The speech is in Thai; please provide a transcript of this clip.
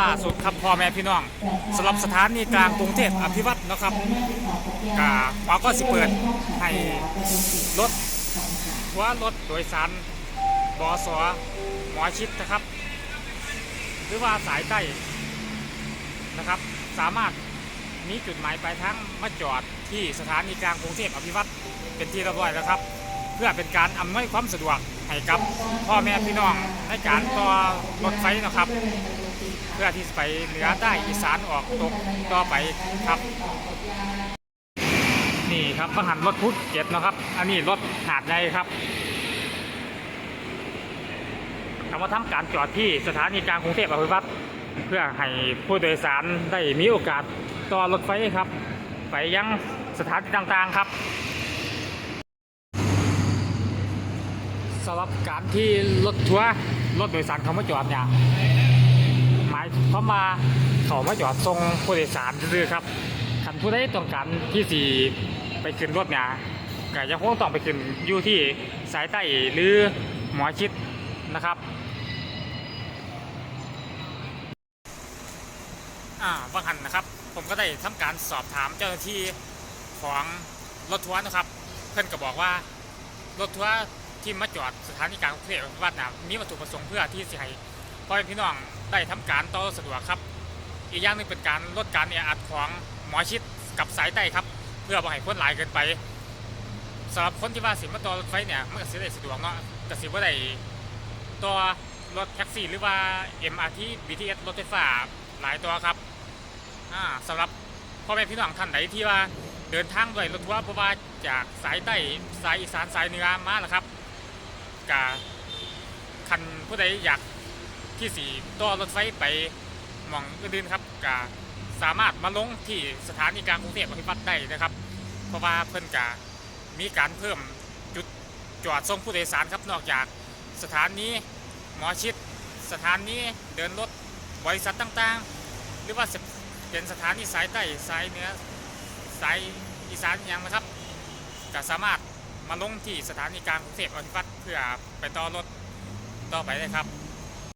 ล่าสุดครับพ่อแม่พี่น้องสำหรับสถานีกลางกรุงเทพอภิวัตนะครับกาปาก็สิเปิดให้รถทัวร์รถโดยสารบสอหมอชิดนะครับ หรือว่าสายใต้นะครับ สามารถมีจุดหมายปลายทางมาจอดที่สถานีกลางกรุงเทพอภิวัตเป็นที่เรียบร้อยแล้วครับ เพื่อเป็นการอำนวยความสะดวกให้กับพ่อแม่พี่น้องในการต่อรถไฟนะครับ เพื่อที่จะไปเหนือใต้อีสานออกตกต่อไปครับ นี่ครับบังหันรถพุทธเจ็ดนะครับ อันนี้รถหาดใหญ่ครับเอามาทำการจอดที่สถานีกลางกรุงเทพอภิวัตเพื่อให้ผู้โดยสารได้มีโอกาสต่อรถไฟครับ ไปยังสถานที่ต่างๆครับสำหรับการที่รถทัวร์รถโดยสารเขามาจอดเนี่าย ความว่าเขามาจอดทรงผู้โดยสารซื่อครับคันผู้ใดต้องการที่สี่ไปขึ้นรถเนี่ยก็ยังคงต้องไปขึ้นอยู่ที่สายใต้หรือหมอชิดนะครับอ่าบางหันนะครับ ผมก็ได้ทำการสอบถามเจ้าหน้าที่ของรถทัวร์นะครับ เพื่อนก็บอกว่ารถทัวร์ที่มาจอดสถานีกลางกรุงเทพวัดนะมีวัตถุประสงค์เพื่อที่จะให้ พ่อแม่พี่น้องได้ทำการต่อสะดวกครับ อีกอย่างหนึงเป็นการลดการแออัดของหมอชิดกับสายใต้ครับ เพื่อบ่ให้คนหลายเกินไปสำหรับคนที่ว่าสิมาต่อรถไฟเนี่ยมันก็สิได้สะดวกเนาะก็สิบ่ได้ต่อรถแท็กซี่หรือว่า MRT BTS รถไฟฟ้าหลายตัวครับอ่าสำหรับพ่อแม่พี่น้องท่านใดที่ว่าเดินทางด้วยรถทัวร์เพราะว่าจากสายใต้สายอีสานสายเหนือมาแล้วครับกาคันผู้ใดอยาก ที่สี่ต่อรถไฟไปหมองอื่นๆครับกาสามารถมาลงที่สถานีกลางกรุงเทพอภิวัตได้นะครับ เพราะว่าเพิ่นกามีการเพิ่มจุดจอดส่งผู้โดยสารครับนอกจากสถานีหมอชิด สถานีเดินรถบริษัทต่างๆ หรือว่าเป็นสถานีสายใต้สายเหนือสายอีสานอย่างนะครับก็สามารถมาลงที่สถานีกลางกรุงเทพอภิวัตเพื่อไปต่อรถต่อไปได้ครับ